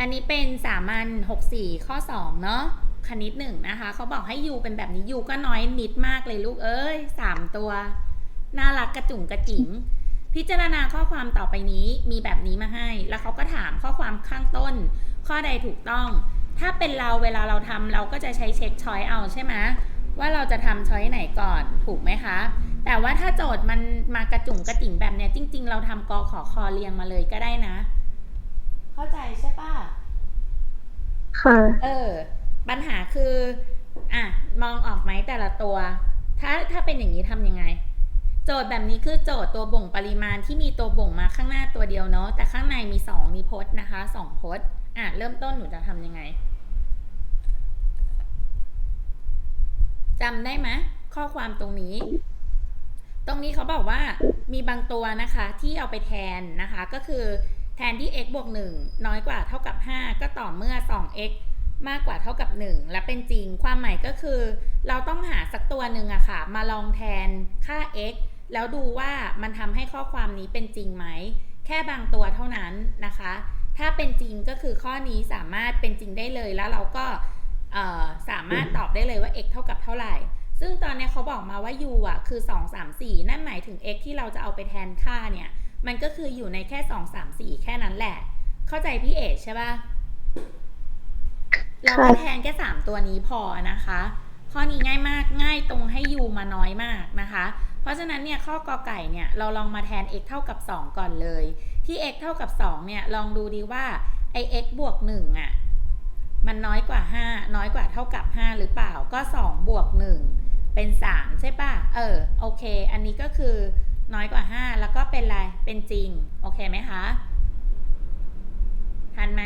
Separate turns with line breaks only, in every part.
อันนี้เป็นสามัญ64 ข้อ 2 เนาะคณิตหนึ่งนะคะ เขาบอกให้ยูเป็นแบบนี้ยูก็น้อยนิดมากเลยลูกเอ้ยสามตัว น่ารักกระจุ่งกระจิ๋ง พิจารณาข้อความต่อไปนี้มีแบบนี้มาให้ แล้วเขาก็ถามข้อความข้างต้น ข้อใดถูกต้อง ถ้าเป็นเราเวลาเราทำเราก็จะใช้เช็คช้อยเอาใช่ไหมว่าเราจะทำช้อยไหนก่อนถูกไหมคะ แต่ว่าถ้าโจทย์มันมากระจุ่งกระจิ๋งแบบเนี้ยจริง ๆ เราทำกอขอคอเรียงมาเลยก็ได้นะ เข้าใจใช่ปะ
ค่ะ
เออ ปัญหาคือ อะ มองออกไหมแต่ละตัว ถ้าถ้าเป็นอย่างนี้ทำยังไง โจทย์แบบนี้คือโจทย์ตัวบ่งปริมาณที่มีตัวบ่งมาข้างหน้าตัวเดียวเนาะแต่ข้างในมีสองมีพจน์นะคะสองพจน์ อะ เริ่มต้นหนูจะทำยังไงจำได้ไหมข้อความตรงนี้ ตรงนี้เขาบอกว่ามีบางตัวนะคะที่เอาไปแทนนะคะก็คือแทนที่ x บวก1น้อยกว่าเท่ากับ 5 ก็ต่อเมื่อ 2x มากกว่าเท่ากับ 1 และเป็นจริง ความหมายก็คือ เราต้องหาสักตัวหนึ่งอะค่ะ มาลองแทนค่า x แล้วดูว่ามันทำให้ข้อความนี้เป็นจริงไหม แค่บางตัวเท่านั้นนะคะ ถ้าเป็นจริงก็คือข้อนี้สามารถเป็นจริงได้เลยแล้วเราก็เอ่อสามารถตอบได้เลยว่า x เท่ากับเท่าไหร่ ซึ่งตอนเนี้ยเขาบอกมาว่า u อะคือ 2 3 4 นั่นหมายถึง x ที่เราจะเอาไปแทนค่าเนี่ย มันก็คืออยู่ในแค่2 3 4แค่นั้นแหละ เข้าใจพี่เอกใช่ปะเราก็แทนแค่3ตัวนี้พอนะคะ ข้อนี้ง่ายมากง่ายตรงให้ u มาน้อยมากนะคะ เพราะฉะนั้นเนี่ยข้อกอไก่เนี่ยเราลองมาแทน x เท่ากับ 2 ก่อนเลย ที่ x เท่ากับ 2 เนี่ยลองดูดีว่าไอ x บวก1อะมันน้อยกว่า 5 น้อยกว่าเท่ากับ 5 หรือเปล่าก็ 2 บวก 1 เป็น 3 ใช่ป่ะ เออ โอเค อันนี้ก็คือ น้อยกว่า 5 แล้วก็เป็นอะไร เป็นจริง โอเคไหมคะ ทันไหม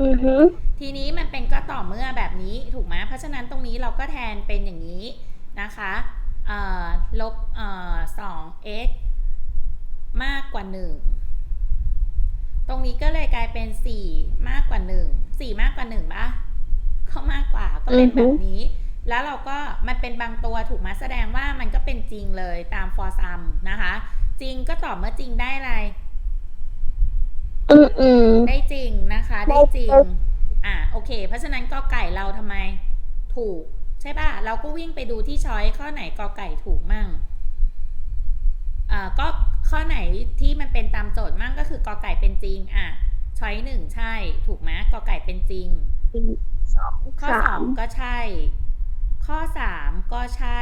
อือฮึ
ทีนี้มันเป็นก็ต่อเมื่อแบบนี้ถูกไหมเพราะฉะนั้นตรงนี้เราก็แทนเป็นอย่างนี้นะคะเอ่อลบเอ่อสอง x มากกว่า 1 ตรงนี้ก็เลยกลายเป็น 4 มากกว่า 1 4 มากกว่า1ป่ะเข้ามากกว่าก็เป็นแบบนี้ แล้วเราก็มันเป็นบางตัวถูกไหมแสดงว่ามันก็เป็นจริงเลยตาม for sum นะคะ จริงก็ตอบเมื่อจริงได้อะไร
อืมอืม
ได้จริงนะคะ ได้จริง
ได้
อ่าโอเค เพราะฉะนั้นกอไก่เราทำไม ถูก ใช่ป่ะ เราก็วิ่งไปดูที่ช้อยข้อไหนกอไก่ถูกมั่งอ่าก็ข้อไหนที่มันเป็นตามโจทย์มั่งก็คือกอไก่เป็นจริง อะช้อยหนึ่งใช่ ถูกไหมกอไก่เป็นจริง
สอง
ข้อ
สา
สอ
ม
งก็ใช่ ข้อสามก็ใช่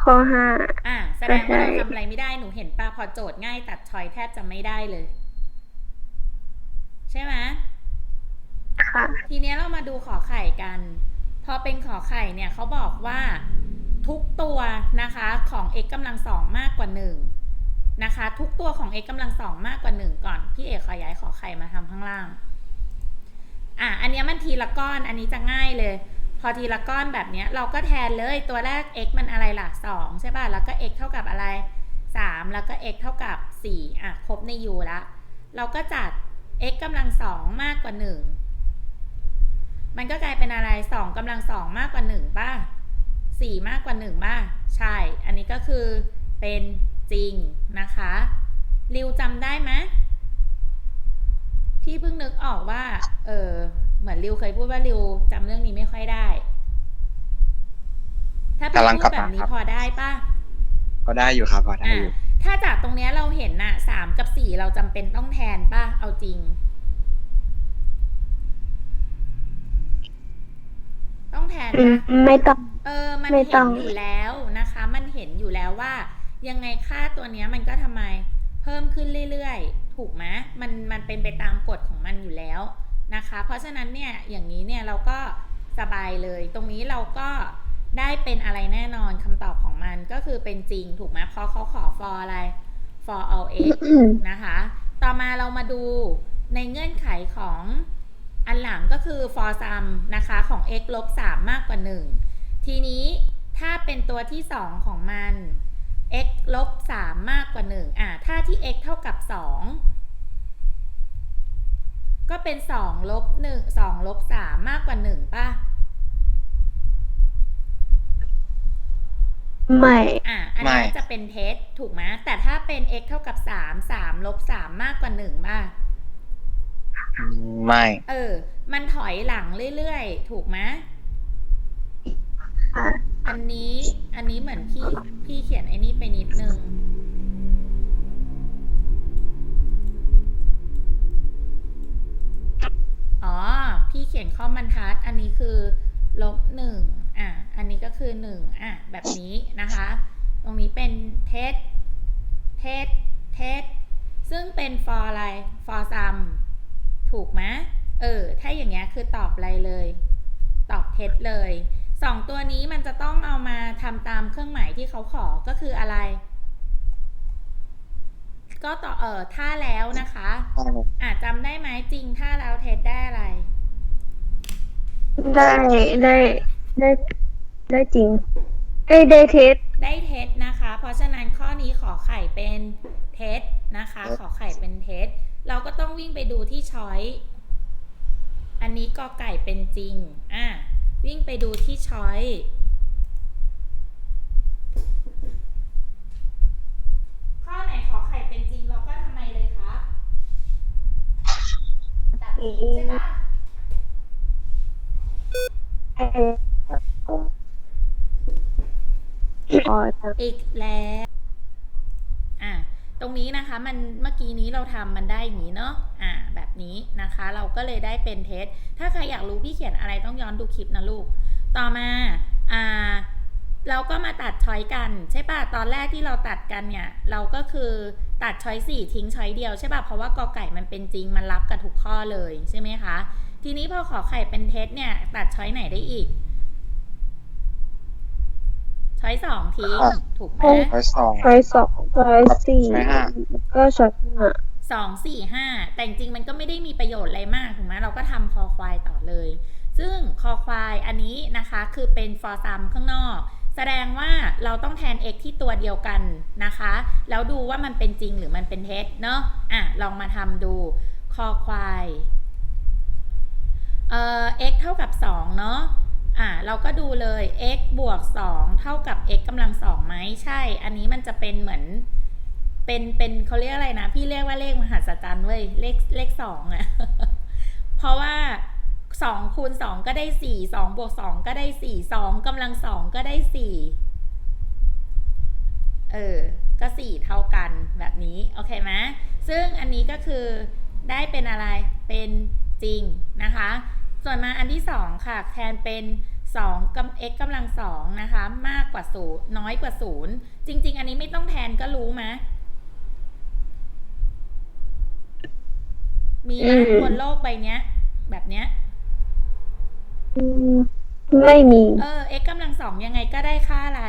ข้อห้า
อะแสดงว่าเรา
ใช่
ทำอะไรไม่ได้หนูเห็นป่ะพอโจทย์ง่ายตัดชอยแทบจะไม่ได้เลย ใช่ไหม
ค่ะ
ทีเนี้ยเรามาดูขอไข่กัน พอเป็นขอไข่เนี่ยเขาบอกว่าทุกตัวนะคะของ x กำลังสองมากกว่า1นะคะ ทุกตัวของ x กำลังสองมากกว่า1ก่อน พี่เอกขอย้ายขอไข่มาทำข้างล่าง อะ อันเนี้ยมันทีละก้อน อันนี้จะง่ายเลย พอทีละก้อนแบบนี้เราก็แทนเลยตัวแรก x มันอะไรล่ะ 2 ใช่ป่ะ แล้วก็ x เท่ากับอะไร 3 แล้วก็ x เท่ากับ 4 อะ ครบใน u ละ เราก็จัด x กำลังสองมากกว่า 1 มันก็กลายเป็นอะไร 2กำลังสองมากกว่า 1 ป่ะ 4 มากกว่า 1 ป่ะ ใช่ อันนี้ก็คือเป็นจริงนะคะ ริวจำได้ไหมพี่เพิ่งนึกออกว่า เออ เหมือนริวเคยพูดว่าริวจำเรื่องนี้ไม่ค่อยได้ ถ้าพี่
กำลัง
พู
กลั
ด
บ
แบ
มา
บนี้
ครับ
พอได้ป่ะ
ก็ได้อยู่ครับพอได้
อะ
อยู่
ถ้าจากตรงเนี้ยเราเห็นน่ะสามกับสี่เราจำเป็นต้องแทนป่ะ เอาจริง ต้องแทน
อืม
นะ
ไม่ต้อง
เออ มัน
ไม่
เห็
ต้
น
อง
อยู่แล้วนะคะ มันเห็นอยู่แล้วว่า ยังไงค่าตัวเนี้ยมันก็ทำไม เพิ่มขึ้นเรื่อยๆ ถูกไหมมันมันเป็นไปตามกฎของมันอยู่แล้ว นะคะ เพราะฉะนั้นเนี่ยอย่างนี้เนี่ยเราก็สบายเลย ตรงนี้เราก็ได้เป็นอะไรแน่นอนคำตอบของมันก็คือเป็นจริงถูกไหมเพราะเขาขอ for อะไร for all x
อืม
นะคะ ต่อมาเรามาดูในเงื่อนไขของอันหลังก็คือ for sum นะคะของ x ลบ3มากกว่า 1 ทีนี้ถ้าเป็นตัวที่ 2 ของมัน x ลบ3มากกว่า 1 อะถ้าที่ x เท่ากับ 2 ก็เป็น2ลบ1 2ลบ3มากกว่า 1 ป่ะ
ไม่
อะ อันนี้จะเป็นเท็จถูกไหมแต่ถ้าเป็น x เท่ากับ 3 3ลบ3มากกว่า 1 ป่ะ
ไม่
เออ มันถอยหลังเรื่อยๆ ถูกไหม
ค่ะ
อันนี้ อันนี้เหมือนพี่ พี่เขียนไอ้นี่ไปนิดนึง อ๋อ พี่เขียนข้อบรรทัด อันนี้คือลบหนึ่งอะ อันนี้ก็คือหนึ่งอะ แบบนี้นะคะ ตรงนี้เป็นเทสเทสเทสซึ่งเป็น for อะไร for sum ถูกไหมเออ ถ้าอย่างเงี้ยคือตอบอะไรเลย ตอบเท็จเลยสองตัวนี้มันจะต้องเอามาทำตามเครื่องหมายที่เขาขอก็คืออะไร ก็ต่อเออถ้าแล้วนะคะอาจจำได้ไหมจริงถ้าแล้วเท็จได้อะไร
ได้ได้ได้ได้จริงเอ้ยได้เทส
ได้เท็จนะคะ เพราะฉะนั้นข้อนี้ขอไข่เป็นเท็จนะคะ ขอไข่เป็นเท็จเราก็ต้องวิ่งไปดูที่ช้อยอันนี้กอไก่เป็นจริง อะ วิ่งไปดูที่ช้อย ข้อไหนขอไข่เป็นจริงเราก็ทำไมเลยครับตัดทิ้งใช่ปะ
พ
อีกแล้ว อะ ตรงนี้นะคะ มันเมื่อกี้นี้เราทำมันได้อย่างนี้เนาะ อะ แบบนี้นะคะ เราก็เลยได้เป็นเทส ถ้าใครอยากรู้พี่เขียนอะไรต้องย้อนดูคลิปนะลูก ต่อมา อ่า เราก็มาตัดช้อยกันใช่ป่ะตอนแรกที่เราตัดกันเนี่ย เราก็คือตัดช้อยสี่ทิ้งช้อยเดียวใช่ป่ะเพราะว่ากอไก่มันเป็นจริงมันรับกับทุกข้อเลยใช่ไหมคะทีนี้พอขอไข่เป็นเทสเนี่ย ตัดช้อยไหนได้อีกช้อยสองทิ้งถูกไหม
ร้อยสอง
ร้อยสองร้อยสี่
ร้อยห้า
ก็ช็อตห้า
สองสี่ห้าแต่จริงๆมันก็ไม่ได้มีประโยชน์อะไรมากถูกไหมเราก็ทำคอควายต่อเลย ซึ่งคอควายอันนี้นะคะคือเป็น for sum ข้างนอก แสดงว่าเราต้องแทน x ที่ตัวเดียวกันนะคะ แล้วดูว่ามันเป็นจริงหรือมันเป็นเท็จเนาะอะลองมาทำดูคอควายเอ่อ x เท่ากับ 2 เนาะอะเราก็ดูเลย x บวก 2 เท่ากับ x กำลังสองไหมใช่ อันนี้มันจะเป็นเหมือน เป็น เป็นเขาเรียกอะไรนะ พี่เรียกว่าเลขมหัศจรรย์เว้ย เลข เลขสองอะ เพราะว่า สองคูณสองก็ได้สี่สองบวกสองก็ได้สี่สองกำลังสองก็ได้สี่เออ ก็สี่เท่ากันแบบนี้ โอเคไหมซึ่งอันนี้ก็คือได้เป็นอะไรเป็นจริงนะคะ ส่วนมาอันที่สองค่ะ แทนเป็นสองกำ x กำลังสองนะคะ มากกว่าศูนย์น้อยกว่าศูนย์จริง ๆ อันนี้ไม่ต้องแทนก็รู้ไหมมีไหมบนโลกใบเนี้ย แบบเนี้ย
อืม ไม่มี
เออ x กำลังสองยังไงก็ได้ค่าอะไร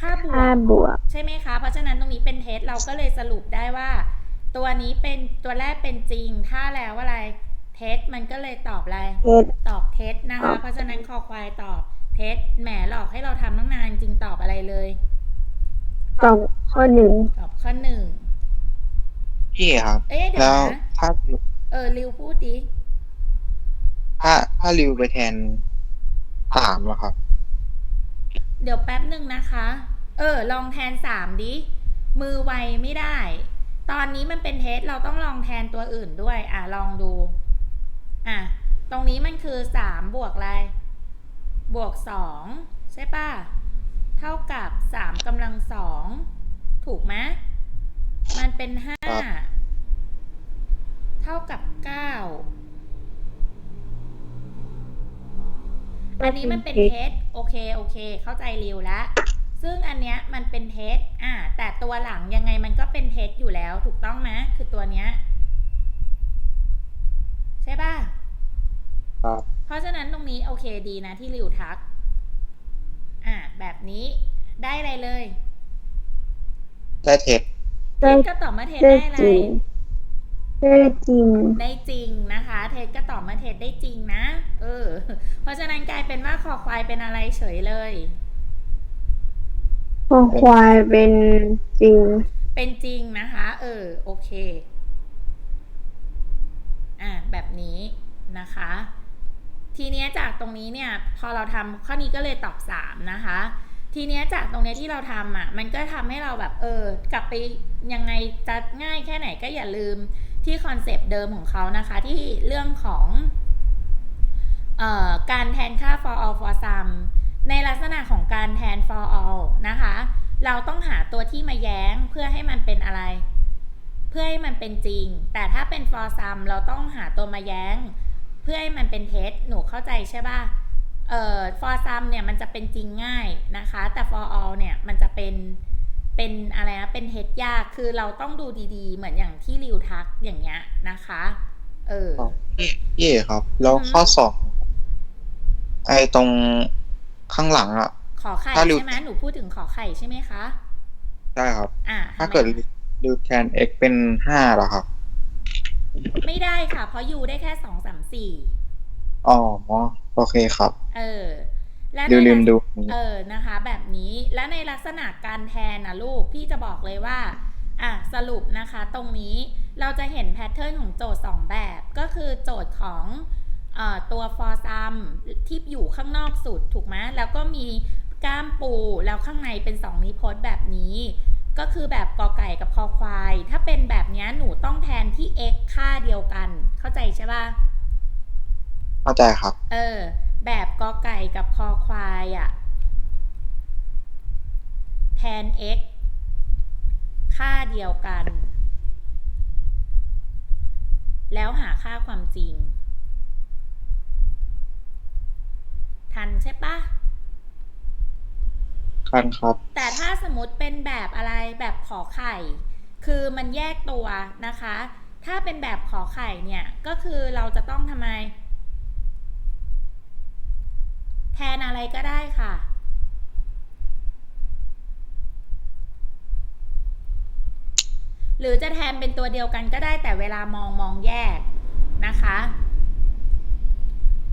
ค่าบว
ค่ากบวก
ใช่ไหมคะ เพราะฉะนั้นตรงนี้เป็นเท็จเราก็เลยสรุปได้ว่า ตัวนี้เป็นตัวแรกเป็นจริง ถ้าแล้วอะไร เท็จมันก็เลยตอบอะไร
เทส
ตอบเท็จนะคะ เพราะฉะนั้นคอควายตอบเท็จแหมหลอกให้เราทำตั้งนานจริงตอบอะไรเลย
ตอบข้อหนึ่ง
ตอบข้อหนึ่ง
พี่ครับ
เอ๊ะเดี๋ย
แล้วว
นะ
ถ้า
เออริวพูดดิ
ถ้าถ้าริวไปแทนสามอะครับ
เดี๋ยวแป๊บหนึ่งนะคะ เออ ลองแทนสามดิ มือไวไม่ได้ ตอนนี้มันเป็นเทสเราต้องลองแทนตัวอื่นด้วย อะ ลองดู อะ ตรงนี้มันคือสามบวกอะไร บวกสองใช่ป่ะ เท่ากับสามกำลังสองถูกไหมมันเป็นห้า
ครับ
เท่ากับเก้า อันนี้มันเป็นเทสโอเคโอเค เข้าใจริวแล้วซึ่งอันเนี้ยมันเป็นเทสอ่า แต่ตัวหลังยังไงมันก็เป็นเทสอยู่แล้ว ถูกต้องไหมคือตัวเนี้ย ใช่ป่ะ
ครับ
เพราะฉะนั้นตรงนี้โอเคดีนะที่ริวทัก อ่า แบบนี้ได้อะไรเลย
ได้เท็จ
เท
ได้
สก็ตอบมาเทส
ได้
ได้อะไร
จริง ได้จริง
ได้จริงนะคะ เทสก็ตอบมาเทสได้จริงนะ เออ เพราะฉะนั้นกลายเป็นว่าคอควายเป็นอะไรเฉยเลย
ข้อควายเป็นจริง
เป็นจริงนะคะ เออ โอเค อ่าแบบนี้นะคะ ทีเนี้ยจากตรงนี้เนี่ย พอเราทำข้อนี้ก็เลยตอบสามนะคะ ทีเนี้ยจากตรงเนี้ยที่เราทำอะ มันก็ทำให้เราแบบ เออ กลับไปยังไงจะง่ายแค่ไหนก็อย่าลืม ที่คอนเซปต์เดิมของเขานะคะ ที่เรื่องของออการแทนค่า for all for some ในลักษณะของการแทน for all นะคะ เราต้องหาตัวที่มาแย้งเพื่อให้มันเป็นอะไร เพื่อให้มันเป็นจริง แต่ถ้าเป็น for some เราต้องหาตัวมาแย้ง เพื่อให้มันเป็นเท็จหนูเข้าใจใช่ป่ะเอ่อ for some เนี่ยมันจะเป็นจริงง่ายนะคะ แต่ for all เนี่ยมันจะเป็น เป็นอะไรนะเป็นเท็จยากคือเราต้องดูดีๆ เหมือนอย่างที่ริวทักอย่างเงี้ยนะคะ เออ
พี่พี่เอกครับ แล้ว
อือฮึ
ข้อสองไอ้ตรงข้างหลังอะ
ขอไข่
ถ้าริว
ใช่ไหมหนูพูดถึงขอไข่ใช่ไหมคะ
ได้ครับ
อ่า
ถ้าเกิด
ทำไม
ริวแทน x เป็นห้าเหรอครับ
ไม่ได้ค่ะ เพราะยูได้แค่สองสามสี่
อ๋อโอเคครับ
เออ และ
ริว
ใน
ลืม
ลักษ
ดู
เออนะคะ แบบนี้และในลักษณะการแทนนะลูกพี่จะบอกเลยว่าอะสรุปนะคะตรงนี้เราจะเห็นแพทเทิร์นของโจทย์ 2 แบบ ก็คือโจทย์ของเออตัว for sum ที่อยู่ข้างนอกสุดถูกไหมแล้วก็มีก้ามปูแล้วข้างในเป็น 2 นิพจน์แบบนี้ ก็คือแบบกอไก่กับคอควาย ถ้าเป็นแบบเนี้ยหนูต้องแทนที่ x ค่าเดียวกัน เข้าใจใช่ปะ
เข้าใจครับ
เออ แบบกอไก่กับคอควายอะ่ะแทน x ค่าเดียวกัน แล้วหาค่าความจริง ทันใช่ปะ
คันครับ
แต่ถ้าสมมติเป็นแบบอะไรแบบขอไข่ คือมันแยกตัวนะคะ ถ้าเป็นแบบขอไข่เนี่ย ก็คือเราจะต้องทำไม แทนอะไรก็ได้ค่ะ หรือจะแทนเป็นตัวเดียวกันก็ได้แต่เวลามองมองแยกนะคะ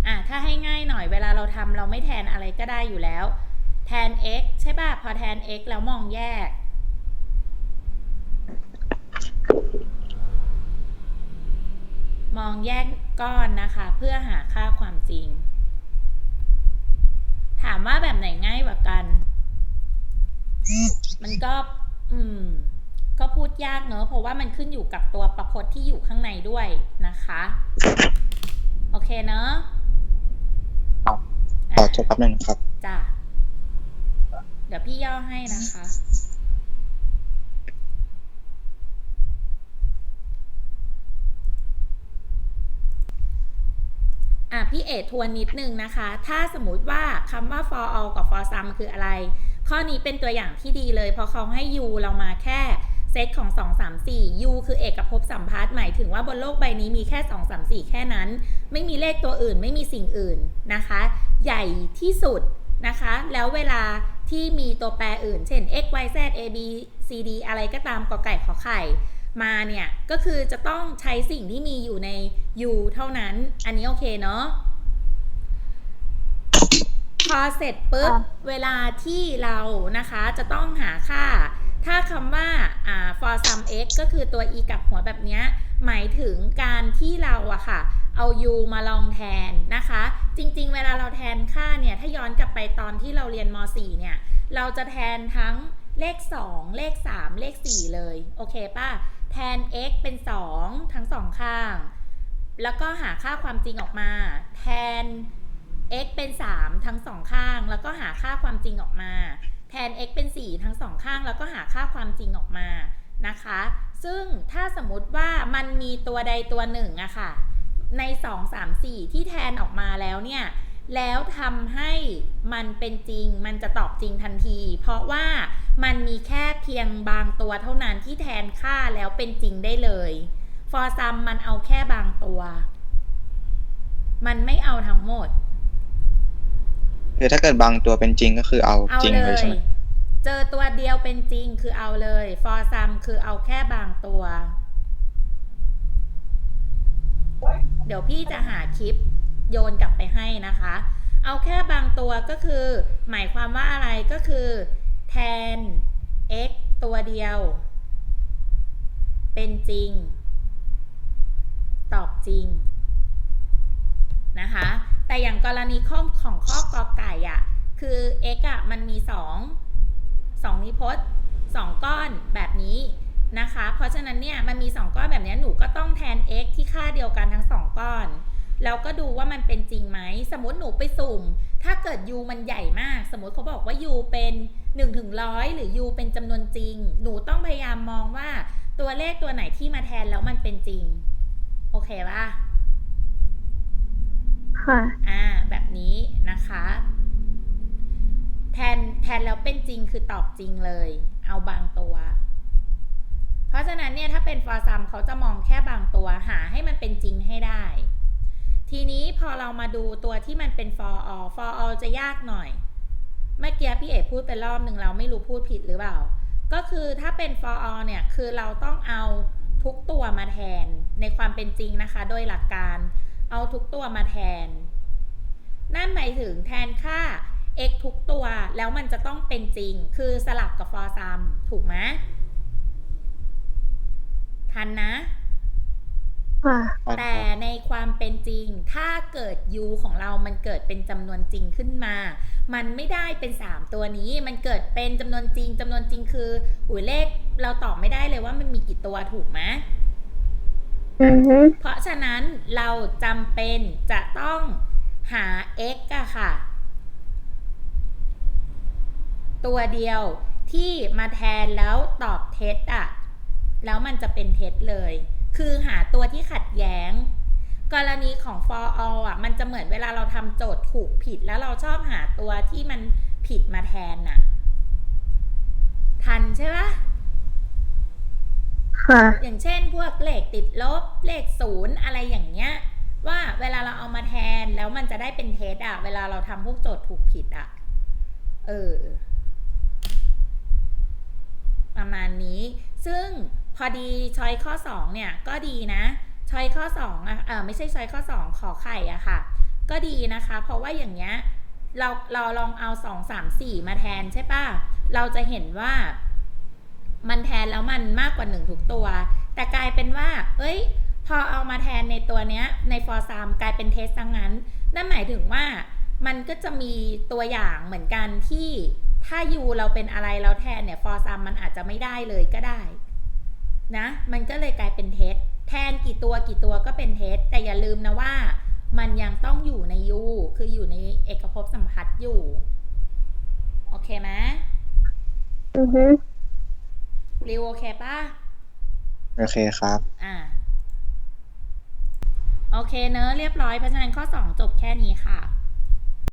อะถ้าให้ง่ายหน่อยเวลาเราทำเราไม่แทนอะไรก็ได้อยู่แล้ว แทน x ใช่ป่ะ พอแทน x แล้วมองแยก มองแยกก้อนนะคะ เพื่อหาค่าความจริงามว่าแบบไหนง่ายกว่ากัน มันก็ อืม ก็พูดยากเนอะเพราะว่ามันขึ้นอยู่กับตัวประพจน์ที่อยู่ข้างในด้วยนะคะ โอเคเนอะ
ครับ
อะ
ต่อจบแป๊บนึงครับ
จ้ะ เดี๋ยวพี่ย่อให้นะคะ อะพี่เอทวนนิดนึงนะคะ ถ้าสมมุติว่าคำว่า for all กับ for some คืออะไร ข้อนี้เป็นตัวอย่างที่ดีเลย เพราะเขาให้ u เรามาแค่เซตของ 2 3 4 u คือเอกภพสัมพัทธ์หมายถึงว่าบนโลกใบนี้มีแค่ 2 3 4 แค่นั้น ไม่มีเลขตัวอื่นไม่มีสิ่งอื่นนะคะ ใหญ่ที่สุดนะคะ แล้วเวลาที่มีตัวแปรอื่น เช่น x y z a b c d อะไรก็ตามกอไก่ขอไข่ มาเนี่ยก็คือจะต้องใช้สิ่งที่มีอยู่ใน u เท่านั้น อันนี้โอเคเนาะพอเสร็จปุ๊บ
ค่ะ
เวลาที่เรานะคะจะต้องหาค่า ถ้าคำว่าอ่า for sum x ก็คือตัว e กับหัวแบบเนี้ยหมายถึงการที่เราอะค่ะ เอา u มาลองแทนนะคะ จริงๆ เวลาเราแทนค่าเนี่ย ถ้าย้อนกลับไปตอนที่เราเรียนม .4 เนี่ย เราจะแทนทั้งเลข 2 เลข 3 เลข 4 เลย โอเคป่ะ แทน x เป็น 2 ทั้งสองข้าง แล้วก็หาค่าความจริงออกมา แทน x เป็น 3 ทั้งสองข้าง แล้วก็หาค่าความจริงออกมา แทน x เป็น 4 ทั้งสองข้าง แล้วก็หาค่าความจริงออกมานะคะ ซึ่งถ้าสมมติว่ามันมีตัวใดตัวหนึ่งอะค่ะ ใน 2 3 4 ที่แทนออกมาแล้วเนี่ย แล้วทำให้มันเป็นจริง มันจะตอบจริงทันที เพราะว่ามันมีแค่เพียงบางตัวเท่านั้นที่แทนค่าแล้วเป็นจริงได้เลย for sum มันเอาแค่บางตัว มันไม่เอาทั้งหมด
คือถ้าเกิดบางตัวเป็นจริงก็คือเอา
เอา
จริง
เล
เลย
ย
ใช่ไหม
เจอตัวเดียวเป็นจริงคือเอาเลย for sum คือเอาแค่บางตัว เดี๋ยวพี่จะหาคลิป โยนกลับไปให้นะคะ เอาแค่บางตัวก็คือ หมายความว่าอะไรก็คือแทน x ตัวเดียว เป็นจริง ตอบจริงนะคะ แต่อย่างกรณีข้อของข้อกอไก่อะคือ x อะมันมี 2 2 นิพจน์ 2 ก้อนแบบนี้นะคะ เพราะฉะนั้นเนี่ยมันมี 2 ก้อนแบบนี้หนูก็ต้องแทน x ที่ค่าเดียวกันทั้งสองก้อน แล้วก็ดูว่ามันเป็นจริงไหม สมมติหนูไปสุ่ม ถ้าเกิด u มันใหญ่มาก สมมติเขาบอกว่า u เป็น1ถึงร้อยหรือ u เป็นจำนวนจริง หนูต้องพยายามมองว่าตัวเลขตัวไหนที่มาแทนแล้วมันเป็นจริง โอเคป่ะ
ค่ะ
อ่า แบบนี้นะคะ แทนแทนแล้วเป็นจริงคือตอบจริงเลย เอาบางตัว เพราะฉะนั้นเนี่ยถ้าเป็นฟอร์ซัมเขาจะมองแค่บางตัวหาให้มันเป็นจริงให้ได้ ทีนี้พอเรามาดูตัวที่มันเป็น for all for all จะยากหน่อย เมื่อกี้พี่เอกพูดไปรอบหนึ่งเราไม่รู้พูดผิดหรือเปล่า ก็คือถ้าเป็น for all เนี่ย คือเราต้องเอาทุกตัวมาแทนในความเป็นจริงนะคะ โดยหลักการเอาทุกตัวมาแทน นั่นหมายถึงแทนค่า x ทุกตัวแล้วมันจะต้องเป็นจริง คือสลับกับ for sum ถูกไหมทันนะ
ค่ะ
แต่ในความเป็นจริง ถ้าเกิด u ของเรามันเกิดเป็นจำนวนจริงขึ้นมา มันไม่ได้เป็น 3 ตัวนี้ มันเกิดเป็นจำนวนจริงจำนวนจริงคืออุ้ยเลขเราตอบไม่ได้เลยว่ามันมีกี่ตัวถูกไหม
อือฮึ
เพราะฉะนั้นเราจำเป็นจะต้องหา x อะค่ะ ตัวเดียวที่มาแทนแล้วตอบเท็จอะแล้วมันจะเป็นเท็จเลย คือหาตัวที่ขัดแย้ง กรณีของ for all อะมันจะเหมือนเวลาเราทำโจทย์ถูกผิด แล้วเราชอบหาตัวที่มันผิดมาแทนน่ะ ทันใช่ปะ
ค่ะ
อย่างเช่นพวกเลขติดลบ เลขศูนย์อะไรอย่างเงี้ย ว่าเวลาเราเอามาแทนแล้วมันจะได้เป็นเทสอะเวลาเราทำพวกโจทย์ถูกผิดอะเออ ประมาณนี้ ซึ่ง พอดีช้อยข้อ 2 เนี่ย ก็ดีนะช้อยข้อ2อะเออไม่ใช่ช้อยข้อ 2 ขอไข่อะค่ะ ก็ดีนะคะ เพราะว่าอย่างเงี้ยเราเราลองเอา 2 3 4 มาแทนใช่ปะเราจะเห็นว่า มันแทนแล้วมันมากกว่า 1 ทุกตัว แต่กลายเป็นว่า เอ้ย พอเอามาแทนในตัวเนี้ย ในฟอร์ซามกลายเป็นเทสซังนั้น นั่นหมายถึงว่ามันก็จะมีตัวอย่างเหมือนกันที่ถ้ายูเราเป็นอะไรเราแทนเนี่ยฟอร์ซามมันอาจจะไม่ได้เลยก็ได้ นะ มันก็เลยกลายเป็นเทสแทนกี่ตัวกี่ตัวก็เป็นเทสแต่อย่าลืมนะว่า มันยังต้องอยู่ในยูคืออยู่ในเอกภพสัมพัทธ์อยู่ โอเคไหม
อือฮึ
ริวโอเคป่ะ
โอเคครับ
อ่า โอเคเนอะเรียบร้อยเพราะฉะนั้นข้อ2จบแค่นี้ค่ะ